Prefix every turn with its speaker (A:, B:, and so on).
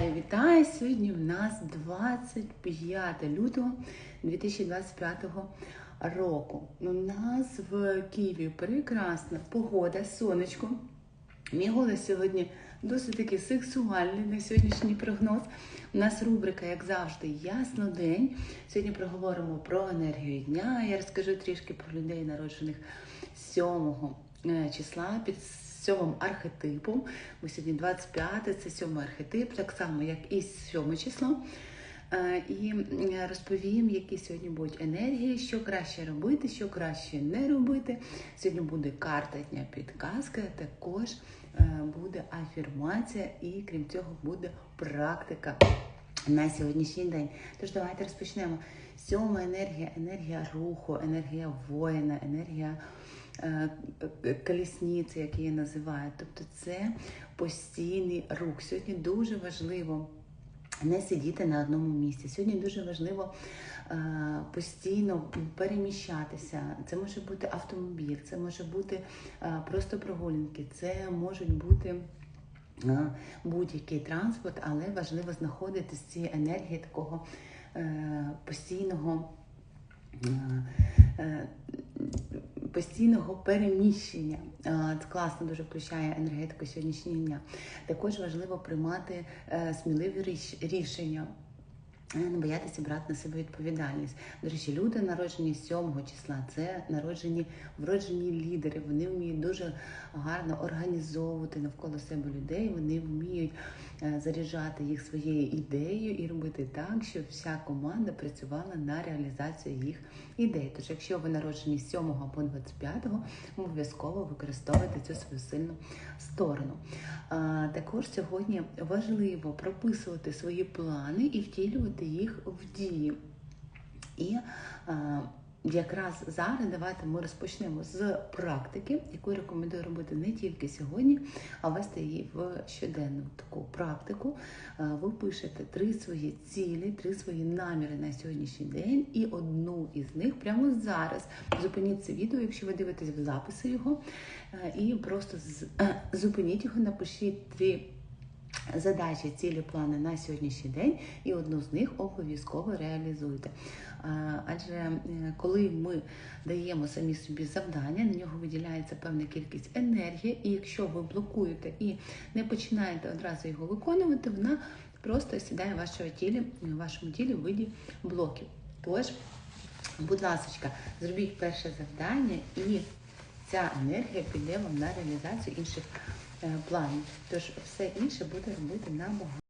A: Вітаю, вітаю! Сьогодні у нас 25 лютого 2025 року. У нас в Києві прекрасна погода, сонечко. Мій голос сьогодні досить таки сексуальний на сьогоднішній прогноз. У нас рубрика, як завжди, ясно день. Сьогодні проговоримо про енергію дня. Я розкажу трішки про людей, народжених 7 е, числа під сьомим архетипом. Бо сьогодні 25, це сьомий архетип, так само, як і сьоме число. Е, І розповім, які сьогодні будуть енергії, що краще робити, що краще не робити. Сьогодні буде карта дня підказка, також е, буде афірмація, і крім цього буде практика на сьогоднішній день. Тож давайте розпочнемо. Сьома енергія, енергія руху, енергія воїна, енергія колісниці, як її називають. Тобто це постійний рух. Сьогодні дуже важливо не сидіти на одному місці. Сьогодні дуже важливо е, постійно переміщатися. Це може бути автомобіль, це може бути е, просто прогулянки, це можуть бути. е, Будь-який транспорт, але важливо знаходити з цієї енергії такого е, постійного е, е, постійного переміщення. Е, Це класно дуже включає енергетику сьогоднішнього дня. Також важливо приймати е, сміливі рішення. Не боятися брати на себе відповідальність. До речі, люди народжені 7 числа, це народжені вроджені лідери. Вони вміють дуже гарно організовувати навколо себе людей. Вони вміють е, заряджати їх своєю ідеєю і робити так, щоб вся команда працювала на реалізацію їх ідей. Тож, якщо ви народжені з 7 або 25, обов'язково використовуйте цю свою сильну сторону. Також сьогодні важливо прописувати свої плани і втілювати їх в дії. І а, якраз зараз давайте ми розпочнемо з практики, яку рекомендую робити не тільки сьогодні, а вести її в щоденну таку практику. А, Ви пишете три свої цілі, три свої наміри на сьогоднішній день, і одну із них прямо зараз. Зупиніть це відео, якщо ви дивитесь в записи його, е, і просто з- е, зупиніть його, напишіть три задачі, цілі, плани на сьогоднішній день, і одну з них обов'язково реалізуйте. Адже коли ми даємо самі собі завдання, на нього виділяється певна кількість енергії, і якщо ви блокуєте і не починаєте одразу його виконувати, вона просто сідає в вашому тілі, в вашому тілі в виді блоків. Тож, будь ласка, зробіть перше завдання і ця енергія піде вам на реалізацію інших е, планів. Тож все інше буде робити набагато.